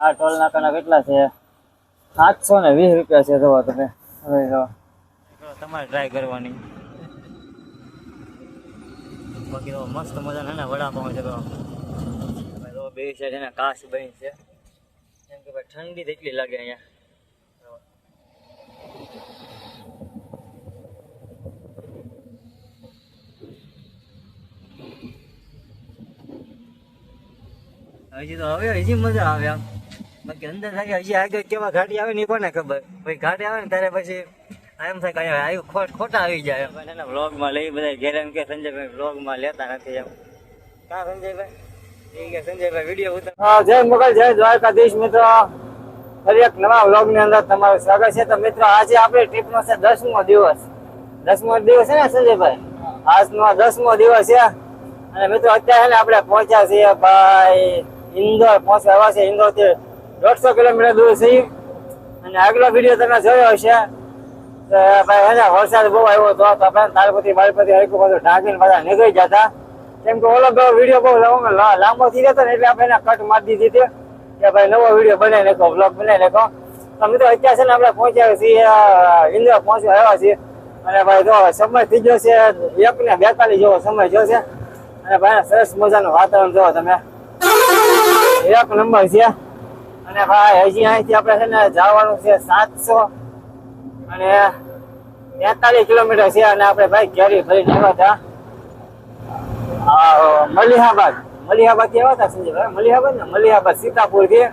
આ ટોલ નાકાના કેટલા છે? સાતસો ને વીસ રૂપિયા છે જોવો તમે. હવે જો. તમારે ટ્રાય કરવાની. બાકી તો મસ્ત મજાના ને વડાપાઉં છે તો. તમે જો, બે છે ને કાશ બની છે. કેમ કે ભાઈ ઠંડી જ એટલી લાગે અહીંયા. હજી તો હવે હજી મજા આવે આમ. બાકી અંદર થાય હજી આગળ કેવા ઘાટી આવે ને એ કોને ખબર? પછી ઘાટી આવે ને ત્યારે પછી એમ થાય કઈ આવ્યું ખોટ ખોટા આવી જાય પણ એના વ્લોગમાં લઈ બધા ઘેર એમ કે સંજયભાઈ વ્લોગમાં લેતા નથી એમ. કા સંજયભાઈ? કે સંજયભાઈ વીડિયો ઉતાર. જય મુગલ જય દ્વારકાધીશ મિત્રો. ફરી એક નવા વ્લોગની અંદર તમારું સ્વાગત છે. તો મિત્રો આજે આપણે ટ્રીપ નો છે દસમો દિવસ. દસમો દિવસ છે ને સંજયભાઈ? આજનો દસમો દિવસ છે. અને મિત્રો અત્યારે આપણે પહોંચ્યા છીએ ભાઈ ઇન્દોર પહોંચ્યા છે ઇન્દોરથી દોઢસો કિલોમીટર દૂર છે અને આગલો વીડિયો તમે જોયો હશે. તો ભાઈ એને વરસાદ બહુ આવ્યો હતો. તો આપણે તારપતિ બાળપતિ હરકું બધું ઢાંકીને બધા નીકળી જતા કેમ કે ઓલો વીડિયો બહુ લાંબો થઈ જતો ને, એટલે આપણે એને કટ મારી દીધી હતી. કે ભાઈ, નવો વીડિયો બનાવી નાખો બ્લોગ બનાવી નાખો. તો મિત્રો, અત્યારે છે ને, આપણે પહોંચ્યા છીએ ઇન્દ્ર પહોંચી આવ્યા છીએ. અને ભાઈ, જો, સમય થઈ ગયો છે, એક ને બેતાલીસ જેવો સમય જોશે અને ભાઈ, સરસ મજાનું વાતાવરણ જોવો તમે. એક નંબર છે. અને ભાઈ, હજી અહીંથી આપણે છે ને જવાનું છે સાતસો અને તેતાલીસ કિલોમીટર છે અને આપણે ભાઈ કેરી ફરી આવ્યા હતા. મલિહાબાદ. મલિહાબાદથી આવ્યા હતા સંજયભાઈ મલિહાબાદ ને? મલિહાબાદ સીતાપુરથી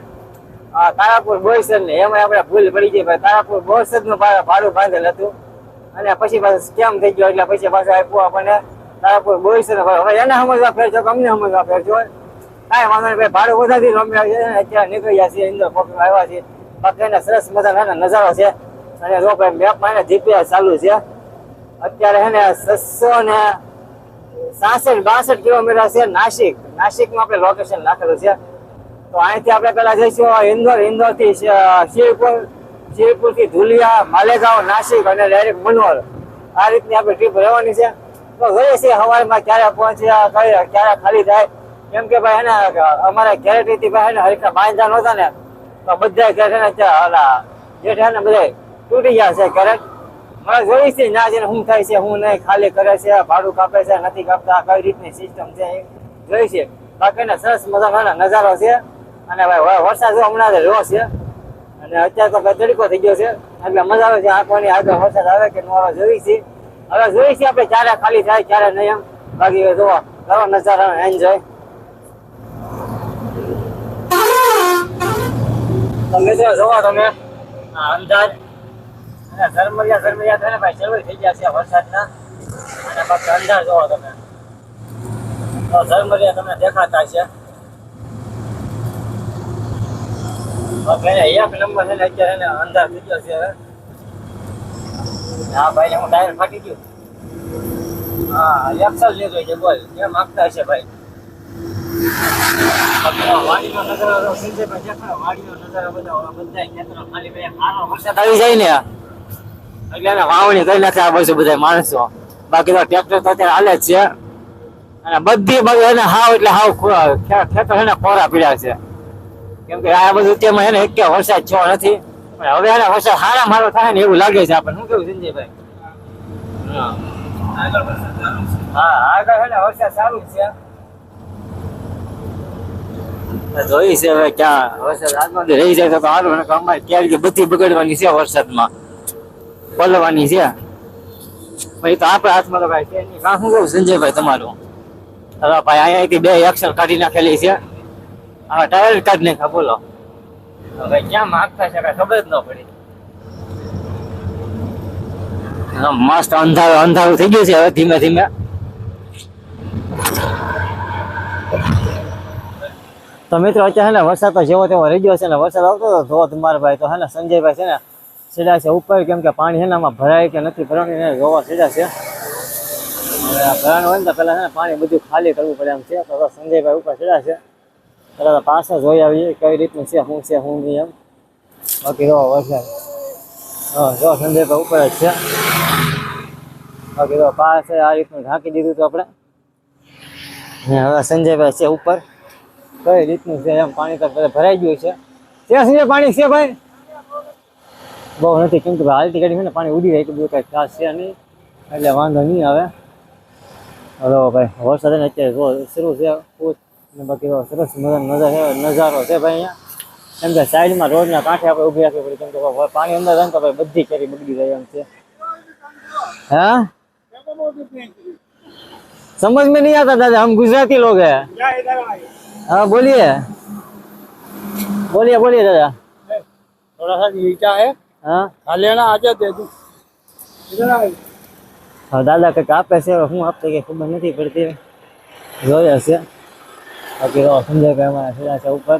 તારાપુર બોરસદ ને. એમાં આપણે ભૂલ પડી ગઈ ભાઈ. તારાપુર બોરસદનું ભાડું બાંધેલ હતું. અને પછી પાછું કેમ થઈ ગયો એટલે પછી પાછું આપ્યું આપણને. તારાપુર બોરસદ હવે એને સમજવા ફેરજો અમને સમજવા ફેર છો કાંઈ વાંધો નહીં, ભાઈ, ભાડું વધારે છે અત્યારે નીકળી ગયા છીએ ઇન્દોર પોકમાં આવ્યા છીએ. બાકી એને સરસ મજાનો નજારો છે. અને જો ભાઈ મેપમાં એને જીપીએસ ચાલુ છે. અત્યારે છે ને છસો ને સાસઠ બાસઠ કિલોમીટર છે નાસિક. નાસિકમાં આપણે લોકેશન નાખેલું છે. તો અહીંથી આપણે પેલા જઈશું ઇન્દોર, ઇન્દોરથી શિવપુર શિવપુરથી ધુલિયા, માલેગાંવ, નાસિક અને ડાયરેક્ટ મનોર આ રીતની આપણે ટ્રીપ રહેવાની છે. તો જોઈએ છીએ, સવારમાં ક્યારે પહોંચ્યા ક્યારે ખાલી થાય કેમ કે ભાઈ એને અમારા ગેરેટીથી ભાઈ એને હરીફા બાંધા નહોતા ને, તો બધા ગેરેટ ઓલા જેઠ ને, બધા તૂટી ગયા છે ગેરેટ મારે જોઈ છે, ના જેને શું થાય છે હું નહીં, ખાલી કરે છે, ભાડું કાપે છે, નથી કાપતા, કઈ રીતની સિસ્ટમ છે એ જોઈ છે. બાકીને સરસ મજાનો નજારો છે. અને ભાઈ વરસાદ હમણાં જ રહ્યો છે. અને અત્યારે તો ભાઈ તડકો થઈ ગયો છે. એટલે મજા આવે છે, આંખોની આગળ વરસાદ આવે કે નો જોઈ છે. હવે જોઈ છે આપણે ક્યારે ખાલી થાય, ક્યારે નહીં એમ. બાકી જોવા કરો નજારા એન્જોય તમે તો જોવા તમે. અંદાજ. અને ઝરમરિયા થાય ને ભાઈ શરૂ થઈ ગયા છે વરસાદના. અને બાકી અંદાજ જોવો તમે. તો ધર્મરિયા તમને દેખાતા છે. ભાઈ એક નંબર છે ને અત્યારે એને અંદાજ થઈ ગયો છે હા ભાઈ હું ટાયર ફાટી ગયું. હા એક્સલ લીધો છે બોલ. કેમ માગતા હશે ભાઈ? આવી જાય અત્યારે છે હાવ એટલે હાવ ખોરા પીડ્યા છે કેમ કે આ બધું તેમાં એને એક વરસાદ થયો નથી પણ હવે એને વરસાદ સારા મારો થાય ને એવું લાગે છે આપણને શું કેવું સંજયભાઈ હા આગળ વરસાદ સારું છે. જોઈ છે હવે ક્યાં વરસાદ આજમાં રહી જાય તો સારું ને અમારે બધી બગડવાની છે વરસાદમાં. પલવાની છે. ભાઈ તો આપણા હાથમાં તો ભાઈ છે કાં શું કહું, સંજયભાઈ તમારું? હવે ભાઈ અહીંયાથી બે અક્ષર કાઢી નાખેલી છે. હવે ટાયર કાઢી નાખ્યા, બોલો. હવે ક્યાં માગતા છે કાંઈ ખબર જ ન પડી. મસ્ત અંધારું અંધારું થઈ ગયું છે હવે ધીમે ધીમે. તો મિત્રો, અત્યારે ને વરસાદ તો જેવો તેવો રહી ગયો છે ને વરસાદ આવતો હતો તમારા ભાઈ. તો હે ને સંજયભાઈ છે ને સીધા છે ઉપર કેમ કે પાણી છે ને આમાં ભરાય કે નથી ભરાણી ને જોવા સીધા છે. ભરાણ હોય ને તો પહેલા છે ને પાણી બધું ખાલી કરવું પડે એમ છે. તો સંજયભાઈ ઉપર સીધા છે. પહેલાં તો પાસે જોઈ આવીએ કઈ રીતનું છે, શું છે, શું નહીં એમ. બાકી જો વરસાદ. હા, જો સંજયભાઈ ઉપર જ છે. બાકી રહો પાસે આ રીતનું ઢાંકી દીધું હતું આપણે. હવે સંજયભાઈ છે ઉપર. કઈ રીતનું છે? એમ પાણી તો ભરાઈ ગયું છે. ત્યાં સુધી પાણી છે ભાઈ? બહુ નથી, કેમ કે હાલતી ગાડી છે ને, પાણી ઉડી રહી તો બધું કાંઈ ખાસ છે નહીં. એટલે વાંધો નહીં આવે. હલો ભાઈ, વરસાદ અત્યારે જો શરૂ છે, પૂછ. અને બાકી સરસ મજાનો નજારો છે ભાઈ અહીંયા. એમ કે સાઈડમાં રોડના કાંઠે આપણે ઊભી રાખવી પડે. કેમ કે પાણી અંદર જાય તો ભાઈ બધી કેરી બગડી જાય એમ છે. હા? સમજ મેં નહીં આતા દાદા, આમ ગુજરાતી લોગ હા બોલીએ. બોલીએ બોલીએ દાદા. થોડા सा नीचा હે. हाँ खा लेना आ जाते तू હા દાદા કંઈક આપે છે હું આપતી કઈ ખબર નથી પડતી. જોઈ હશે બાકી રહો સંજય ભાઈ અમારા સીધા છે ઉપર.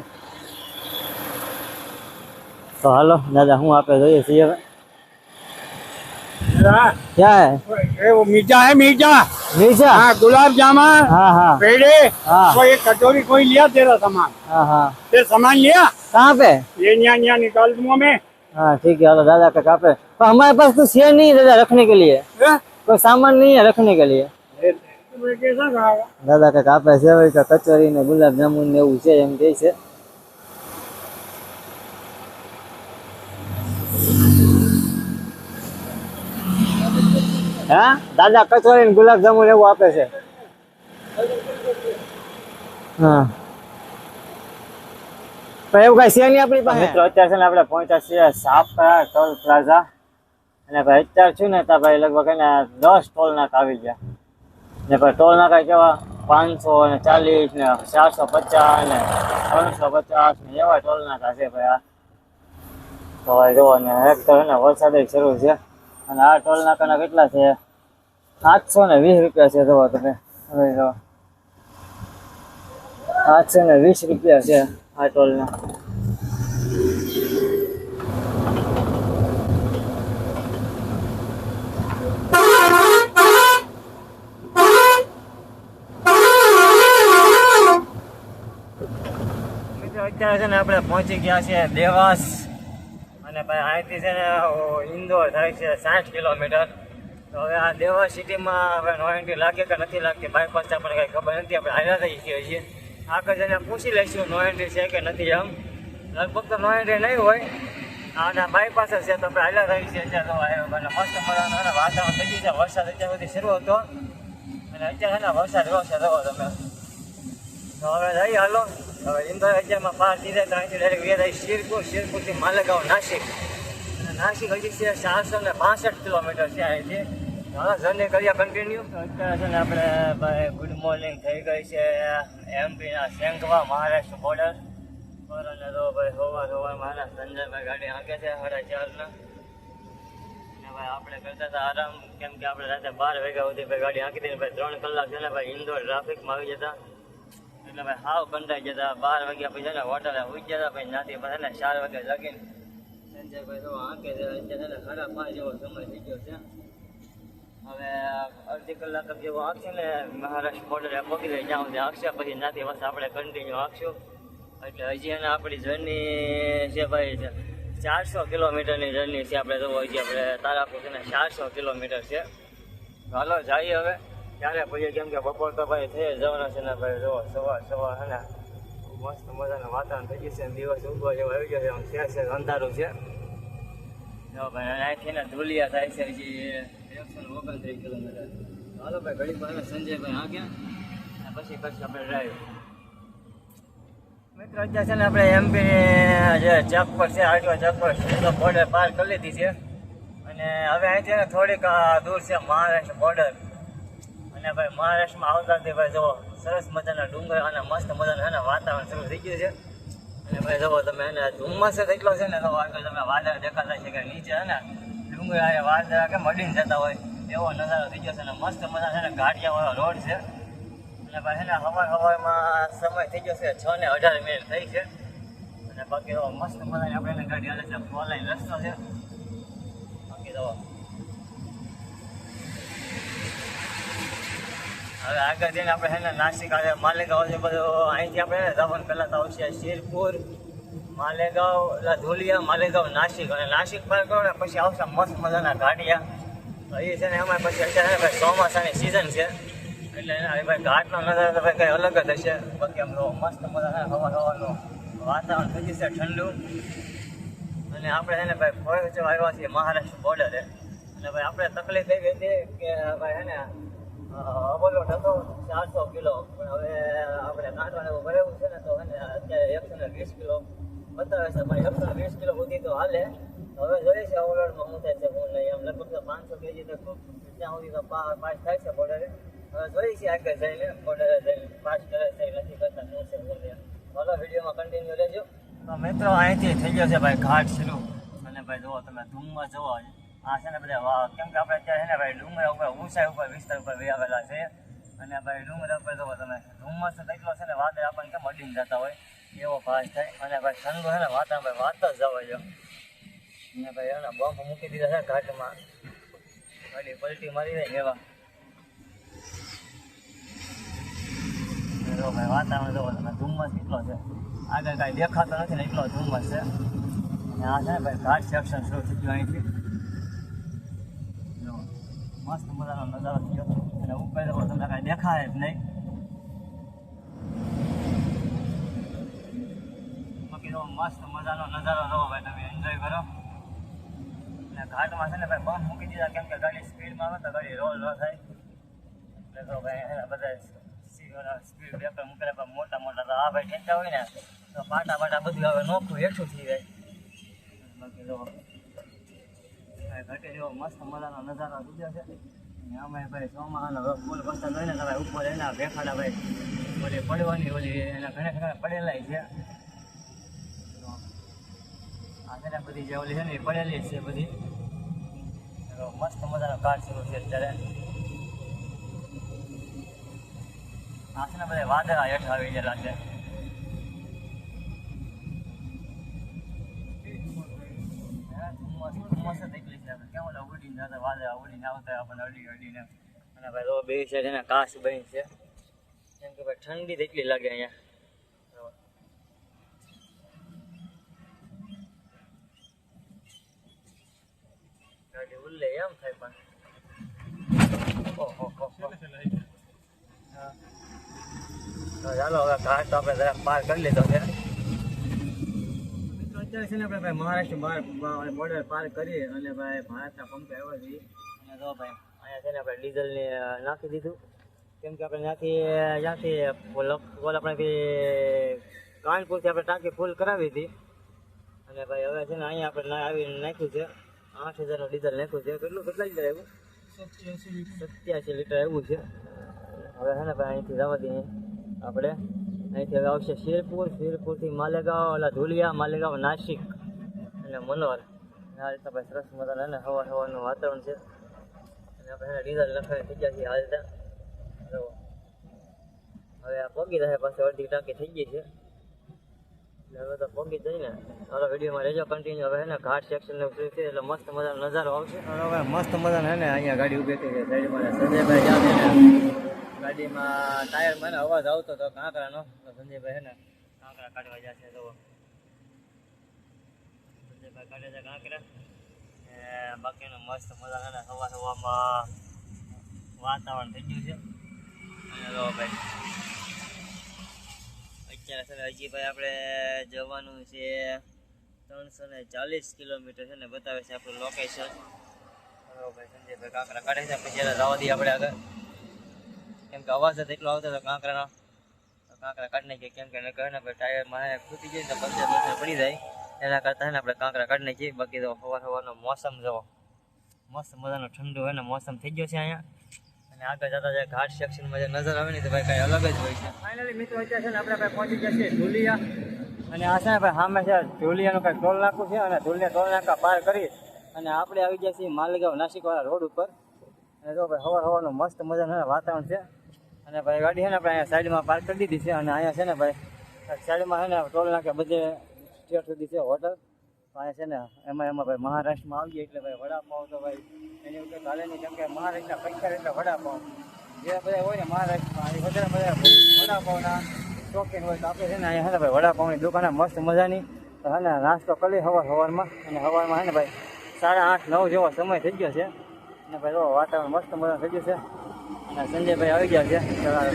તો હાલો દાદા હું આપે જોઈએ છીએ હવે? ક્યાં હે? મીઠા હે મીઠા. है मीठा નીચા हाँ गुलाब जामुन हाँ हाँ पेड़े हाँ। वो एक कटोरी कोई लिया तेरा सामान हाँ हाँ तेरा सामान लिया कहाँ पे ये यहाँ यहाँ निकाल दूंगा मैं हाँ ठीक है हेलो दादा का पे पर हमारे पास तो शेयर नहीं है दादा रखने के लिए हैं? कोई सामान नहीं है रखने के लिए ये तुम्हें कैसा खाएगा દાદા કંઈક આપે છે હવે કે કચોરી ને ગુલાબ જામુન ને એવું છે એમ કહે છે હા? દાદા કચોરી ને ગુલાબ જામુન એવું આપે છે. હા. એવું કઈ છે નહીં આપણી પાસે? મિત્રો અત્યારે છે ને આપણે પહોંચ્યા છીએ સાપરા ટોલ પ્લાઝા. અને ભાઈ અત્યારે છું ને ત્યાં ભાઈ લગભગ એને દસ ટોલ નાકા આવી ગયા. ને ભાઈ ટોલ નાકા કેવા? પાંચસો ને ચાલીસ ને ચારસો પચાસ ને ત્રણસો પચાસ ને એવા ટોલ નાકા છે ભાઈ આ. તો ભાઈ જુઓ ને એક તો ને વરસાદ શરૂ છે. અને આ ટોલ નાકાના કેટલા છે? આઠસો ને વીસ રૂપિયા છે જુઓ તમે. હવે આઠસો ને વીસ રૂપિયા છે આ ટોલના. અત્યારે છે ને આપણે પહોંચી ગયા છીએ દેવાસ. અને ભાઈ અહીંથી છે ને ઇન્દોર થાય છે સાઠ કિલોમીટર. તો હવે આ દેવા સિટીમાં હવે નો એન્ટ્રી લાગે કે નથી લાગતી બાયપાસ આપણને કંઈ ખબર નથી, આપણે હાલ્યા થઈ છીએ છીએ આગળ જઈને પૂછી લઈશું નો એન્ટ્રી છે કે નથી એમ. લગભગ તો નો એન્ટ્રી નહીં હોય. આના બાયપાસ છે, તો આપણે હાલ્યા થઈ છીએ અત્યારે તો મને મસ્ત મજાનો વાતાવરણ થઈ ગયું છે. વરસાદ અત્યાર સુધી શરૂ હતો. અને અત્યારે વરસાદ રહ્યો છે જુઓ તમે. તો હવે જઈ હાલો. હવે ઇન્દોર રાજ્યમાં પાર થઈ જાય તો ડાયરેક્ટ ગયા શિરપુર શિરપુરથી માલેગાંવ નાસિક. નાસિક હજી છે ચારસો ને બાસઠ કિલોમીટર છે અહીંથી હવે જર્ની અત્યારે આપણે ભાઈ ગુડ મોર્નિંગ થઈ ગઈ છે એમપીના શેંકવા મહારાષ્ટ્ર બોર્ડર પર તો ભાઈ સવાર સવારમાં છે ને સંજયભાઈ ગાડી આંકે છે સાડા ચારના. ભાઈ આપણે કરતા હતા આરામ, કેમ કે આપણે રાતે બાર વાગ્યા સુધી ભાઈ ગાડી હાંકી દઈને ભાઈ ત્રણ કલાક છે ને ભાઈ ઇન્દોર ટ્રાફિકમાં આવી જતા. એટલે ભાઈ હાવ કંટાઈ જતા બાર વાગ્યા પછી છે હોટલે ઉઈ જતા પછી નાથી પછી ને ચાર વાગે લગીને સંજયભાઈ તો હાંકે અત્યારે જેવો સમય થઈ ગયો છે. હવે અડધી કલાક જેવો હાંકશે ને મહારાષ્ટ્ર બોર્ડરે પહોંચી જાય. જ્યાં સુધી હાંકશે પછી નાથી બસ આપણે કન્ટિન્યુ હાંકશું. એટલે હજી એને આપણી જર્ની છે ભાઈ ચારસો કિલોમીટરની જર્ની છે આપણે તો હજી આપણે. તારાપુર ચારસો કિલોમીટર છે. હાલો, જઈએ હવે. ત્યારે પછી જેમ કે બપોર તો ભાઈ થઈ જવાના છે ને ભાઈ જો સવાર સવાર હે ને, મસ્ત મજાનું વાતાવરણ થઈ ગયું છે દિવસ ઉગવા જેવો આવી ગયો છે, આમ છે છે અંધારું છે. જો ભાઈ અહીંથી ને ધુલિયા થાય છે, હજી એકસો ઓગણ ઓગણત્રીસ કિલોમીટર. હાલો ભાઈ ઘડી પાસે સંજયભાઈ આ ગયા પછી કરશું આપણે ડ્રાઈવ મિત્રો, અત્યારે છે ને આપણે એમપી જે ચેક પર છે, આટલો ચેક પર બોર્ડર પાર કરી લીધી છે. અને હવે અહીંથી થોડીક દૂર છે, મહારાષ્ટ્ર બોર્ડર અને ભાઈ મહારાષ્ટ્રમાં આવતા તે ભાઈ જુઓ, સરસ મજાના ડુંગર અને મસ્ત મજાનું છે ને વાતાવરણ શરૂ થઈ ગયું છે. અને ભાઈ જુઓ, તમે એને ધુમ્મસ જ એટલો છે ને તો આગળ તમે વાદળ દેખાતા છે કે નીચે છે ને, ડુંગર આ વાદળ કે મડીને જતા હોય, એવો નજારો થઈ ગયો છે અને મસ્ત મજા છે ને ગાડિયાવાળો રોડ છે. અને ભાઈ એને હવાર હવારમાં સમય થઈ ગયો છે છ ને અઢાર મિનિટ થઈ છે. અને બાકી મસ્ત મજાની આપણે એને ગાડી હાલે છે ફોર રસ્તો છે. બાકી તો હવે આગળ જઈને આપણે છે ને નાસિક આવે માલેગાંવ છે બધું અહીંથી આપણે છે જવાનું પહેલાં તો આવશે શેરપુર, માલેગાંવ એટલે ધુલિયા, માલેગાંવ, નાસિક. અને નાસિક પાર કરો પછી આવશે મસ્ત મજાના ગાંઠિયા એ છે ને એમાં પછી અત્યારે છે ભાઈ ચોમાસાની સિઝન છે. એટલે એના ભાઈ ઘાટનો નજારો તો ભાઈ કંઈ અલગ જ હશે. બાકી આમ મસ્ત મજાના હવા હવાનું વાતાવરણ થઈ છે ઠંડુ. અને આપણે એને ભાઈ પહોંચવા આવ્યા છીએ મહારાષ્ટ્ર બોર્ડરે અને ભાઈ આપણે તકલીફ એવી હતી કે ભાઈ હે ને અબોલોટ હતો ચારસો કિલો. પણ હવે આપણે કાંટવાને ભરેલું છે ને, તો હે અત્યારે એકસો વીસ કિલો બતાવે છે. ભાઈ એકસો ને વીસ કિલો સુધી તો હાલે. હવે જોઈએ છે અવલોડમાં શું થાય છે, હું નહીં એમ લગભગ તો પાંચસો કેજી તો ત્યાં સુધી તો થાય છે બોર્ડરે હવે જોઈએ આગળ જઈને બોર્ડરે જઈને. પાસ કરે છે નથી કરતા, શું છે ચાલો વિડીયોમાં કન્ટિન્યુ રહેજો. મિત્રો, અહીંથી થઈ ગયો છે ભાઈ ઘાટ શરૂ. અને ભાઈ જુઓ, તમે ધૂમમાં જુઓ. આ છે ને બધા કેમ કે આપણે અત્યારે છે ને ભાઈ ડુંગર ઉપર, ઊંચાઈ ઉપર, વિસ્તાર ઉપર વ્યાવેલા છે. અને ભાઈ ડુંગર ઉપર તો તમે ધુમ્મસ એટલો છે ને વાદળ આપણને કેમ અડીને જતા હોય? એવો ભાસ થાય અને ભાઈ ઠંડુ છે ને વાતાવરણ ભાઈ વાત જ જવા જો અને ભાઈ એને બમ્પ મૂકી દીધા છે ઘાટમાં. ખાલી પલટી મારી જાય એવા ભાઈ વાતાવરણ જોવો તમે, ધુમ્મસ એટલો છે. આગળ કાંઈ દેખાતો નથી ને, એટલો ધુમ્મસ છે. અને આ છે ને ભાઈ ઘાટ સેક્શન શરૂ થયું અહીંથી. મસ્ત મજાનો નજારો થયો અને ઉપર તો તમને કાંઈ દેખાય જ નહીં. બાકી તો મસ્ત મજાનો નજારો રહો ભાઈ, તમે એન્જોય કરો. અને ઘાટમાં છે ને ભાઈ બમ મૂકી દીધા, કેમ કે ગાડી સ્પીડમાં આવે તો ગાડી રોલ ન થાય. એટલે તો ભાઈ બધા સ્પીડ બ્રેકર મૂકેલા પણ મોટા મોટા તો આ ભાઈ ખેંચતા હોય ને, તો પાટા પાટા બધું હવે નોખું હેઠું થઈ જાય. બાકી ઘટે જેવો મસ્ત મજાનો નજારો લીધો છે. અને અમે ભાઈ ચોમાસાનો ફૂલ પસંદ હોય ને તો ઉપર એના ભેખાડા ભાઈ ઓલી પડવાની ઓલી એના ઘણા ઘણા પડેલા છે. તો આ છે બધી જે ઓલી છે ને એ પડેલી છે બધી. મસ્ત મજાનો કાર શરૂ છે અત્યારે આ ને બધા વાદળા હેઠ આવી ગયેલા છે હા, ધુમ્મસ ધુમ્મસ જ એટલી છે આપણે કેમ ઓલા ઉડીને આવતા આપણને અડી અડીને. અને ભાઈ તો બે છે જેને કાશ બની છે. કેમ કે ભાઈ ઠંડી એટલી લાગે અહીંયા. એમ થાય પણ. તો ચાલો, હવે ઘાટ તો આપણે જરાક પાર કરી લીધો છે. અત્યારે છે ને આપણે ભાઈ મહારાષ્ટ્ર બહાર બોર્ડર પાર કરી અને ભાઈ ભારતના પંપે આવ્યા છીએ અને તો ભાઈ અહીંયા છે ને આપણે ડીઝલને નાખી દીધું. કેમ કે આપણે ત્યાંથી ત્યાંથી ઓલ ઓલ આપણે બી કાનપુરથી આપણે ટાંકી ફૂલ કરાવી હતી. અને ભાઈ હવે છે ને અહીંયા આપણે આવીને નાખ્યું છે. આઠ હજારનું ડીઝલ નાખ્યું છે. કેટલું કેટલા લીટર આવ્યું? સત્યાસી લીટર આવ્યું છે. હવે છે ને ભાઈ અહીંથી જવા દઈએ આપણે. અહીંથી હવે આવશે શેરપુર શેરપુરથી માલેગાંવ ઓલા ધુલિયા માલેગાંવ નાસિક અને મનોર અને આ રીતના ભાઈ સરસ મજાના ને હવા હવાનું વાતાવરણ છે અને આપણે એને ડીઝલ લખાવી થઈ ગયા છીએ હાલતા જો હવે આ પોગી રહે પાછી અડધી ટાંકી થઈ ગઈ છે એટલે હવે તો પોગી જઈને મારો વિડીયોમાં રહેજો કન્ટિન્યુ હવે છે ને ઘાટ સેક્શન ને બધું છે એટલે મસ્ત મજાનો નજારો આવશે અને હવે મસ્ત મજાનો છે ને અહીંયા ગાડી ઊભી થઈ છે સાઈડમાં સંજયભાઈ જાતે ને ગાડીમાં ટાયર મને અવાજ આવતો હતો કાંકરાનો. તો સંજયભાઈ છે ને કાંકરા કાઢવા જશે તો સંજયભાઈ કાઢે છે કાંકરા. બાકીનું મસ્ત મજા છે હવા હવામાં વાતાવરણ થઈ ગયું છે. અને જો ભાઈ. અત્યારે છે ને હજી ભાઈ આપણે જવાનું છે ત્રણસો ને ચાલીસ કિલોમીટર છે ને, બતાવે છે આપણું લોકેશન ભાઈ, સંજયભાઈ કાંકરા કાઢે છે. પછી જવા દઈએ આપણે આગળ. કેમ કે અવાજ જ એટલો આવતો હતો કાંકરાનો. કાંકરા કાઢી નાખીએ કેમ કે નકર ને ભાઈ ટાયરમાં હે ખૂટી જાય તો પંચર પંચર પડી જાય. એના કરતાં ને આપણે કાંકરા કાઢી નાખીએ. બાકી તો સવાર સવારનો મોસમ જવો મસ્ત મજાનો ઠંડુ હોય ને મોસમ થઈ ગયો છે અહીંયા. અને આગળ જતા જાય ઘાટ સેક્શનમાં જે નજર આવે ને તો ભાઈ કાંઈ અલગ જ હોય છે. ફાઇનલી મિત્રો, અત્યારે છે ને આપણે ભાઈ પહોંચી ગયા છીએ ધુલિયા. અને આ છે ને ભાઈ સામે છે, ધુલિયાનું કાંઈ ટોલ નાખવું છે અને ધુલિયા ટોલ નાકા પાર કરી અને આપણે આવી ગયા છીએ માલેગાંવ નાસિકવાળા રોડ ઉપર. અને જો ભાઈ સવાર સવારનું મસ્ત મજાનું છે વાતાવરણ છે. અને ભાઈ ગાડી છે ને આપણે અહીંયા સાઈડમાં પાર્ક કરી દીધી છે અને અહીંયા છે ને ભાઈ સાઈડમાં છે ને ટોલ નાકે બધે સ્ટેટ સુધી છે હોટલ અહીંયા છે ને એમાં એમાં ભાઈ મહારાષ્ટ્રમાં આવીએ એટલે ભાઈ વડાપાઉં તો ભાઈ એની ઉપર ચાલે નહીં. કેમ કે મહારાષ્ટ્રના પૈસા એટલે વડાપાઉં જે બધા હોય ને મહારાષ્ટ્રમાં, એ વધારે બધા વડાપાઉંના શોખીન હોય તો આપણે છે ને અહીંયા છે ને ભાઈ વડાપાઉંની દુકાન મસ્ત મજાની. છે ને, નાસ્તો કરી સવાર સવારમાં અને સવારમાં છે ને ભાઈ સાડા આઠ નવ જેવો સમય થઈ ગયો છે. અને ભાઈ વાતાવરણ મસ્ત મજા થઈ ગયું છે. અને સંજયભાઈ આવી ગયા છે.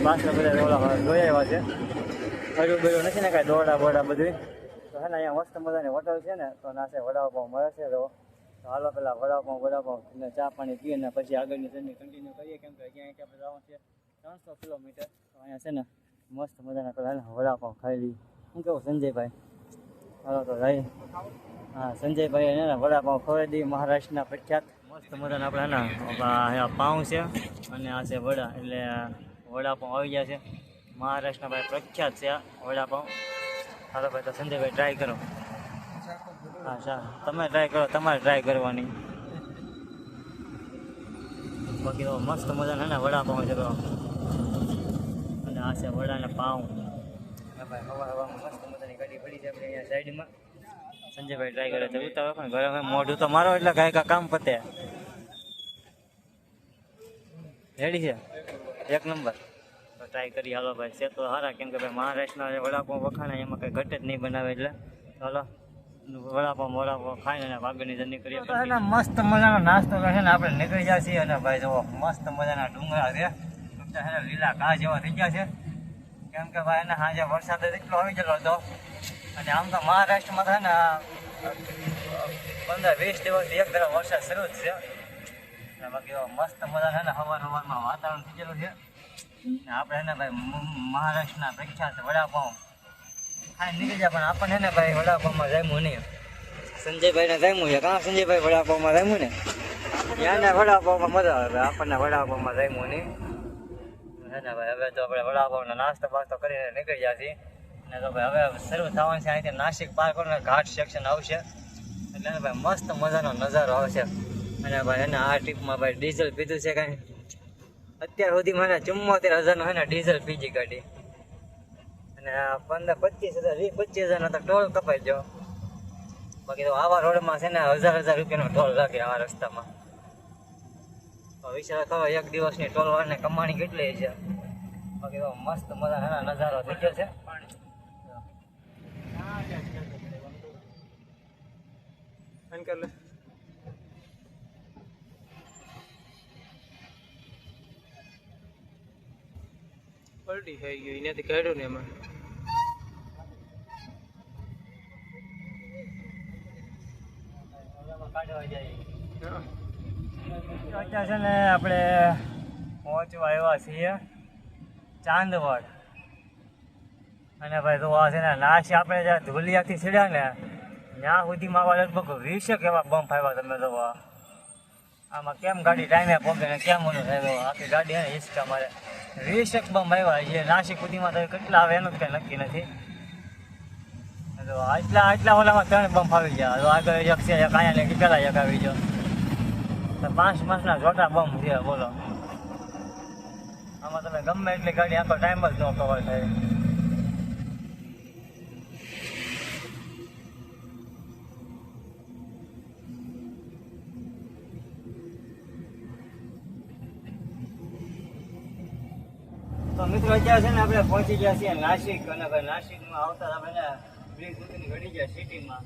પાછળ બધા ઓલા જોઈ છે. હર્યું બધું નથી ને દોડા બોડા બધું તો હે અહીંયા મસ્ત મજાની હોટલ છે ને, તો નાસે વડાપાઉં મળે તો હાલો પેલા વડાપાઉં વડાપાઉં, ને ચા પાણી પીએ ને પછી આગળની જર્ની કન્ટિન્યુ કરીએ. કેમ કે અહીંયા આપણે જવાનું છે ત્રણસો કિલોમીટર. તો અહીંયા છે ને, મસ્ત મજાના પેલા વડાપાઉં ખાઈ લઈએ શું કેવું સંજયભાઈ? હાલો તો જાય હા સંજયભાઈ એને વડાપાઉં ખવાઈ દઈએ મહારાષ્ટ્રના પ્રખ્યાત મસ્ત મજાના આપણે હે પાઉં છે અને આ છે વડા. એટલે વડાપાઉં આવી ગયા છે. મહારાષ્ટ્રના ભાઈ પ્રખ્યાત છે વડાપાઉં. હાલો ભાઈ, તો સંજયભાઈ ટ્રાય કરો. હા સા તમે ટ્રાય કરો, તમારે ટ્રાય કરવાની. બાકી તો મસ્ત મજાના ને વડાપાઉં છે અને આ છે વડાના પાઉં. ભાઈ, હવા હવામાં મસ્ત મજાની ગાડી પડી છે આપણે અહીંયા સાઈડમાં. સંજયભાઈ ટ્રાય કરે છે. ઉતારો પણ ઘરે મોઢું તો મારો એટલે કાંઈ કામ પતે. રેડી છે? એક નંબર તો ટ્રાય કરી હાલો ભાઈ. છે તો સારા કેમ કે ભાઈ મહારાષ્ટ્રના વડાપાઉં વખાણા એમાં કંઈ ઘટે જ નહીં બનાવે એટલે. ચાલો વડાપાઉં વડાપાઉં ખાઈને અને આગળની જર્ની કરીએ તો એના મસ્ત મજાનો નાસ્તો છે ને આપણે નીકળી જાય છીએ અને ભાઈ જુઓ, મસ્ત મજાના ડુંગરા છે. લીલા ઘા જેવા થઈ ગયા છે. કેમ કે ભાઈ એને સાંજે વરસાદ એટલો આવી ગયેલો હતો. અને આમ તો મહારાષ્ટ્રમાં છે ને પંદર વીસ દિવસ એક તરફ વરસાદ શરૂ જ છે. અને બાકી મસ્ત મજા છે ને હવાર હવારમાં વાતાવરણ થઈ ગયેલું છે. ને આપણે એને ભાઈ મહારાષ્ટ્રના પ્રખ્યાત વડાપાઉં. ખાઈ નીકળી જાય, પણ આપણને ને ભાઈ વડાપાઉંમાં જામ્યું નહીં. સંજયભાઈને જામ્યું છે. કાં સંજયભાઈ વડાપાઉંમાં જામ્યું ને? ત્યાંના વડાપાઉંમાં મજા આવે આપણને વડાપાઉંમાં જામ્યું નહીં. હે ને ભાઈ, હવે તો આપણે વડાપાઉંનો નાસ્તો બાસ્તો કરીને નીકળી જાય છીએ. ને તો ભાઈ હવે શરૂ થવાનું છે. અહીંથી નાસિક પાર ઘાટ સેક્શન આવશે. એટલે ભાઈ મસ્ત મજાનો નજારો આવશે. અને ભાઈ એને આ ટ્રીપમાં ભાઈ ડીઝલ પીધું છે કાંઈ. અત્યાર સુધી મને ચુમ્મોતેર હજારનું હોય ને ડીઝલ પીજી કાઢી અને પંદર પચીસ હજાર, વીસ પચીસ હજારનો તો ટોલ કપાઈ ગયો. બાકી તો આવા રોડમાં છે ને હજાર હજાર રૂપિયાનો ટોલ લાગે આવા રસ્તામાં. વિચાર થયો એક દિવસની ટોલ વાળને કમાણી કેટલી છે. બાકી તો મસ્ત મજાનો નજારો થઈ છે. પલટી થઈ ગયું એનાથી કાઢ્યું ને એમાં. અત્યારે છે ને આપણે પહોંચવા આવ્યા છીએ ચાંદવડ અને ભાઈ તો આ છે ને લાશ આપણે જ્યાં ધોલિયાથી છેડ્યા ને ત્યાં સુધીમાં આવા લગભગ વીસેક એવા બમ્પ આવ્યા તમે તો આમાં કેમ ગાડી ટાઈમે પગે ને કેમ ઓલું થાય આખી ગાડી એને હિસ્કા મારે. વીસેક બમ્પ આવ્યા. એ નાસિક સુધીમાં તો કેટલા આવે એનું કંઈ નક્કી નથી. તો આટલા આટલા ઓલામાં ત્રણ બમ્પ આવી ગયા. તો આગળ એક છે, એક અહીંયા ને પેલા એક આવી ગયો. તો પાંચ માસના જોટા બમ છે, બોલો. આમાં તમે ગમે એટલી ગાડી આખો ટાઈમ જ ન કવર થાય. તો મિત્રો અત્યારે છે ને આપણે પહોંચી ગયા છીએ નાસિક અને ભાઈ નાસિકમાં આવતા આપણે બ્રિજ સુધીની ઘડી ગયા સિટીમાં.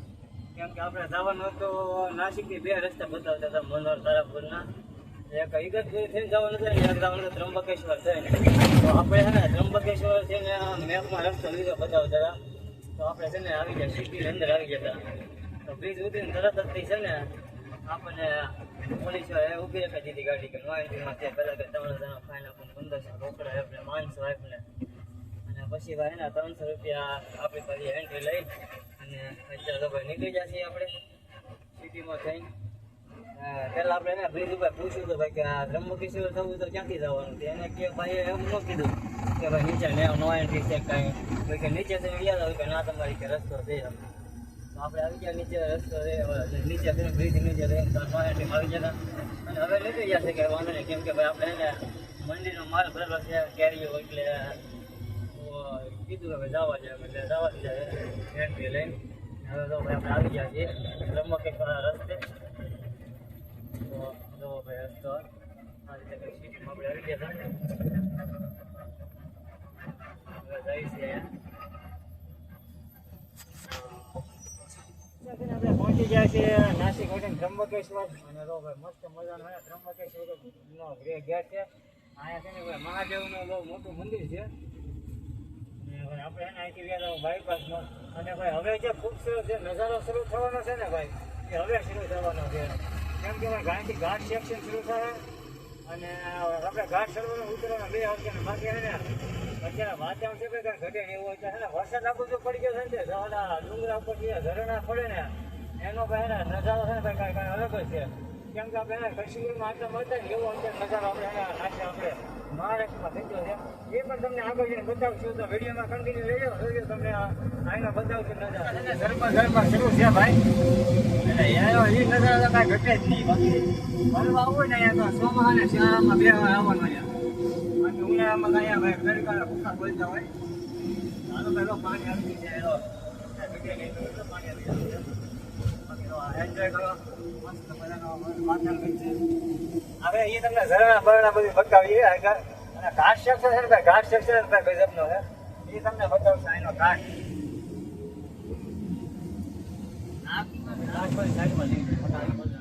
કેમ કે આપણે જવાનું હતું નાસિકથી બે રસ્તા બતાવતા હતા, મનોહર તારાપુરના. એક ઈગતપુર થઈને જવાનું છે ને એક જવાનું ત્રંબકેશ્વર થઈને. તો આપણે છે ને ત્રંબકેશ્વર થઈને મેપમાં રસ્તો લીધો બતાવતા હતા. તો આપણે છે ને આવી ગયા સિટીની અંદર આવી ગયા હતા. તો બ્રિજ ઉતરીને તરત જ છે ને આપણને પોલીસ વાળાએ ઊભી રાખી દીધી ગાડી કે નો એન્ટ્રીમાં ત્યાં પહેલાં કે ત્રણ જણા ફાઇન આપણને પંદરસો રોકડા આપણે માણસો આપને. અને પછી ભાઈ એના ત્રણસો રૂપિયા આપણી એન્ટ્રી લઈ અને અત્યારે ભાઈ નીકળી જશે આપણે સિટીમાં થઈને. પહેલાં આપણે એને ઉપર પૂછ્યું હતું ભાઈ કે આ બ્રહ્મકેશ્વર થવું તો ક્યાંથી જવાનું? છે એને કે ભાઈ એમ ન કીધું કે ભાઈ નીચે ને નો એન્ટ્રી છે કાંઈ. કે નીચે તો ગયા કે ના તમારી કે રસ્તો છે એમ. તો આપણે આવી ગયા નીચે, રસ્તો નીચે છે બ્રિજ નીચે છે, તો નો આવી ગયા અને હવે નીકળી છે કે વાંધો નહીં, કેમ કે ભાઈ આપણે એને મંદિરનો માલ ભરેલો છે, કેરીઓ એટલે કીધું કે ભાઈ જાય એટલે જવા દીધા લઈને. હવે તો ભાઈ આપણે આવી ગયા છીએ બ્રહ્મકેશ્વર રસ્તે. તો જો રસ્તો આ રીતે કંઈક સિટીમાં આપણે આવી ગયા છીએ. અહીંયા આપણે પહોંચી ગયા છે નાસિક હોટેલ ત્રંબકેશ્વર અને તો ભાઈ મસ્ત મજાનો હે ત્રંબકેશ્વર નો ગેટ છે. અહીંયા મહાદેવનું મોટું મંદિર છે. આપણે એના અહીંથી ગયા બાયપાસમાં અને ભાઈ હવે જે ખૂબસૂરત જે નજારો શરૂ થવાનો છે ને ભાઈ, એ હવે શરૂ થવાનો છે. કેમ કે ભાઈ ગાંધી ઘાટ સેક્શન શરૂ થાય. અને આપણે ઘાટ ચડવાનો ઉતરવાનો બે વાગ્યાનો બાકી હે ને અત્યારે વાતાવરણ છે કાંઈ ઘટે ને એવું હોય ને વરસાદ આખો જો પડી ગયો છે ને ઓલા ડુંગરા ઉપર જે ઝરણા પડે ને એનો ભાઈ ને નજારો છે ને ભાઈ કાંઈ કાંઈ અલગ જ છે. કેમ કે આપણે કાશ્મીરમાં આટલા મળતા ને એવો અત્યારે નજારો આપણે નાખે આપણે મહારાષ્ટ્રમાં થઈ ગયો છે. એ પણ તમને આગળ જઈને બતાવશું. તો વિડીયોમાં કન્ટિન્યુ રહેજો. જોઈએ તમને આઈનો બતાવશું નજારો. અને ધર્મ ધર્મ શરૂ છે ભાઈ. એટલે એનો એ નજારો કાંઈ ઘટે જ નહીં. બાકી ફરવા આવું ને અહીંયા તો ચોમાસા અને બે આવવાનું અહીંયા. ઉનાળામાં અહીંયા ભાઈ ગરકાના ભૂખા બોલતા હોય હાલો પહેલો પાણી આવી જાય પાણી કરો મસ્ત મજાનો વાતાવરણ હવે એ તમને ઝરણા બરણા બધું બતાવીએ આગળ અને ઘાટ સેક્શન છે ને ઘાટ સેક્શન ભાઈ ગજબનો છે એ તમને બતાવશે એનો ઘાટ ઘાટ કોઈ સાઈડમાં લઈ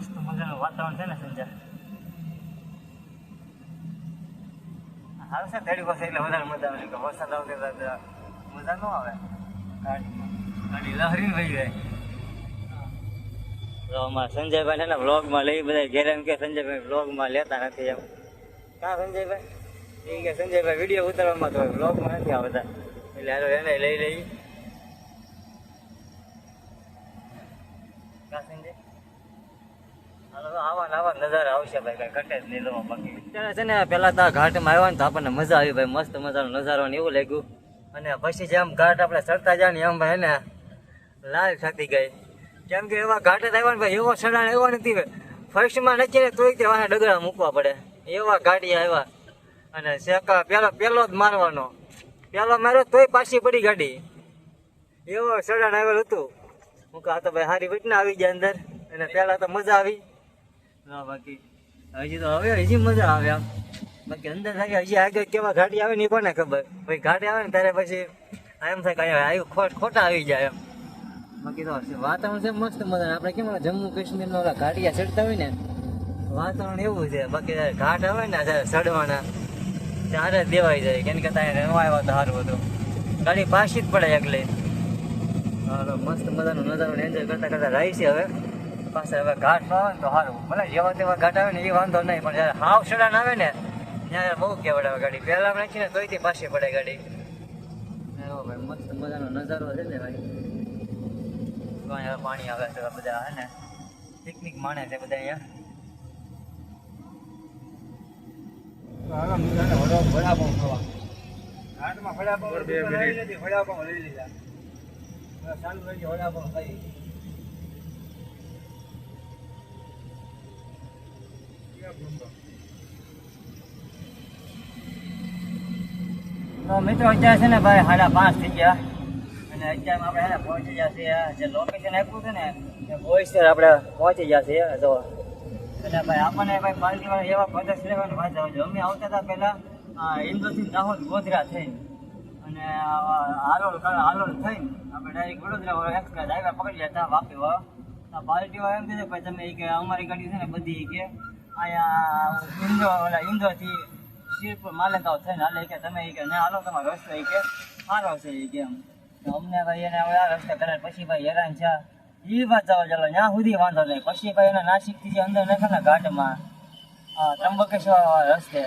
મસ્ત મજાનું વાતાવરણ છે ને સંજય હાલ છે થોડી પાસે એટલે વધારે મજા આવે. કે વરસાદ આવતો મજા ન આવે. ગાડી ગાડી લહરીને વહી જાય. અમારા સંજયભાઈ ને વ્લોગમાં લઈ બધા ઘેરે એમ કે સંજયભાઈ વ્લોગમાં લેતા નથી એમ. કાં સંજયભાઈ? એ કે સંજયભાઈ વીડિયો ઉતારવામાં તો વ્લોગમાં નથી આવતા. એટલે હાલો એને લઈ લઈ કાં સંજય હાલો તો આવા આવા નજારા આવશે ભાઈ, કઈ ઘટે જ નહીં બાકી. છે ને પેલા તો ઘાટમાં આવ્યા ને તો આપણને મજા આવી ભાઈ, મસ્ત મજાનો નજારો ને એવું લાગ્યું. અને પછી જેમ ઘાટ આપણે ચડતા જાય એમ ભાઈ લાલ થતી ગઈ. કેમ એવા ઘાટ જ આવ્યા ને ભાઈ, એવો સડાણ એવો નથી ફર્સ્ટમાં નથી ને તોય તે વાહે ડગડા મૂકવા પડે. એવા ગાડી આવ્યા. અને શેકા પેલો પેલો જ મારવાનો. પેલો માર્યો તોય પાછી પડી ગાડી. એવો સડાણ આવેલું હતું. હું કહા તો ભાઈ હારી વટના આવી ગયા અંદર. અને પેલા તો મજા આવી. ના બાકી હજી તો હવે, હજી મજા આવે આમ. બાકી અંદર થાય હજી આગળ કેવા ગાડી આવે ને એ કોને ખબર? ભાઈ ગાડી આવે ને ત્યારે પછી એમ થાય કે અહીંયા આવ્યું ખોટ ખોટા આવી જાય એમ. બાકી તો વાતાવરણ છે મસ્ત મજા આપણે કેમ જમ્મુ કાશ્મીરમાં ઓલા ઘાટિયા ચડતા હોય ને, વાતાવરણ એવું છે. બાકી ઘાટ આવે ને ચડવાના, ત્યારે દેવાઈ જાય. કેમ કે ત્યાં રહેવા આવ્યા તો સારું હતું. ગાડી પાછી જ પડે એકલી. હાલો, મસ્ત મજાનો નજારો એન્જોય કરતા કરતા રહી છે હવે. પાસે હવે ઘાટ ન આવે ને તો સારું ભલે જેવા તેવા ઘાટ આવે ને એ વાંધો નહીં પણ જ્યારે હાવ સડાન આવે ને ત્યારે બહુ કેવડાવે ગાડી. પહેલાં નાખીને ને તોયથી પાછી પડે ગાડી. ભાઈ મસ્ત મજાનો નજારો છે ને ભાઈ. પાણી આવે છે બધા હે ને? પિકનિક માણે છે બધા અહીંયા. વડાપાઉં ખાવા. ઘાટમાં વડાપાઉં લઈ લીધી વડાપાઉં લઈ લીધા. ચાલુ રહી ગયો વડાપાઉં ખાઈ તો મિત્રો, અત્યારે છે ને ભાઈ સાડા પાંચ થઈ ગયા. અને અત્યારે આપણે છે ને પહોંચી ગયા છીએ. જે લોકેશન આપ્યું છે ને, એ બોઈસર આપણે પહોંચી ગયા છીએ. તો એટલે ભાઈ આપણને ભાઈ એવા પદક્ષ લેવાની અમે આવતા હતા પહેલાં ઇન્દોરથી દાહોદ, ગોધરા થઈને. અને હાલોલ હાલોલ થઈને આપણે ડાયરેક્ટ વડોદરા એક્સપ્રેસ હાઈવે પકડી લેતા વાપી વાળો. પાર્ટીવાળા એમ કહે છે ભાઈ, તમે કે અમારી ગાડી છે ને બધી કે. અહીંયા ઇન્દો ઓલા ઇન્દોરથી શિરપુર માલેગાંવ થઈને હાલે કે તમે કે, ના, હાલો, તમારો રસ્તો કે. સારો છે એ કે અમને ભાઈ એને આ રસ્તે કરે, પછી ભાઈ હેરાન છે એ વાત જવા ચાલો, ત્યાં સુધી વાંધો નહીં. પછી ભાઈ એના નાસિકથી અંદર નાખે ને ઘાટમાં ત્રંબકેશ્વર રસ્તે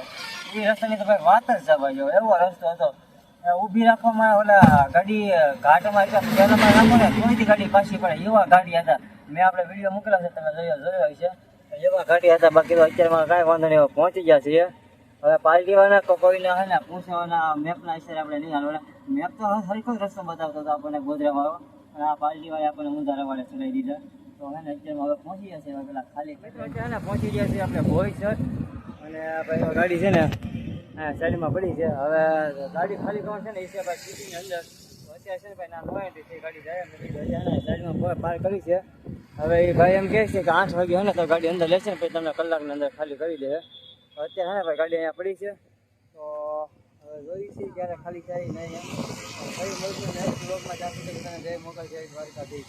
એ રસ્તાની તો વાત જ છે ભાઈ એવો રસ્તો હતો. ઊભી રાખવામાં ઓલા ગાડી ઘાટમાં પહેલામાં રાખો ને, ત્યાંથી ગાડી પાછી પડે. એવા ગાડી હતા. મેં આપણે વીડિયો મૂકેલા છે, તમે જોયો જોયો હશે. એવા ગાડી હતા, બાકી તો અત્યારમાં કાંઈ વાંધો નહીં પહોંચી ગયા છીએ. હવે પાલટી વાળા તો કોઈને હે ને, પૂછવાના મેપના હિસાબે આપણે નહીં હાલવાના મેપ તો હવે સરખો જ રસ્તો બતાવતો હતો આપણને ગોધરા વાળો અને આ પાલટી વાળા આપણને ઊંધારા વાળે ચડાવી દીધા. તો હે ને અત્યારમાં હવે પહોંચી જશે છે હવે પેલા ખાલી. છે ને પહોંચી ગયા છે આપણે બોઈસર અને ભાઈ ગાડી છે ને હા સાઈડમાં પડી છે. હવે ગાડી ખાલી કરવાની છે ને, એ છે ભાઈ સીટીની અંદર. અત્યારે છે ને ભાઈ ના હોય છે ગાડી જાય છે સાઈડમાં પાર કરી છે. હવે એ ભાઈ એમ કહે છે કે આઠ વાગે હોય ને તો ગાડી અંદર લેશે ને પછી તમને કલાકની અંદર ખાલી કરી દે. અત્યારે હા ને ભાઈ ગાડી અહીંયા પડી છે. તો હવે જોઈ છે ક્યારે ખાલી થાય નહીં એમ ફરી મળશું નેક્સ્ટ બ્લોગમાં ત્યાં સુધી બધાને જય મોકલ દ્વારકા થઈ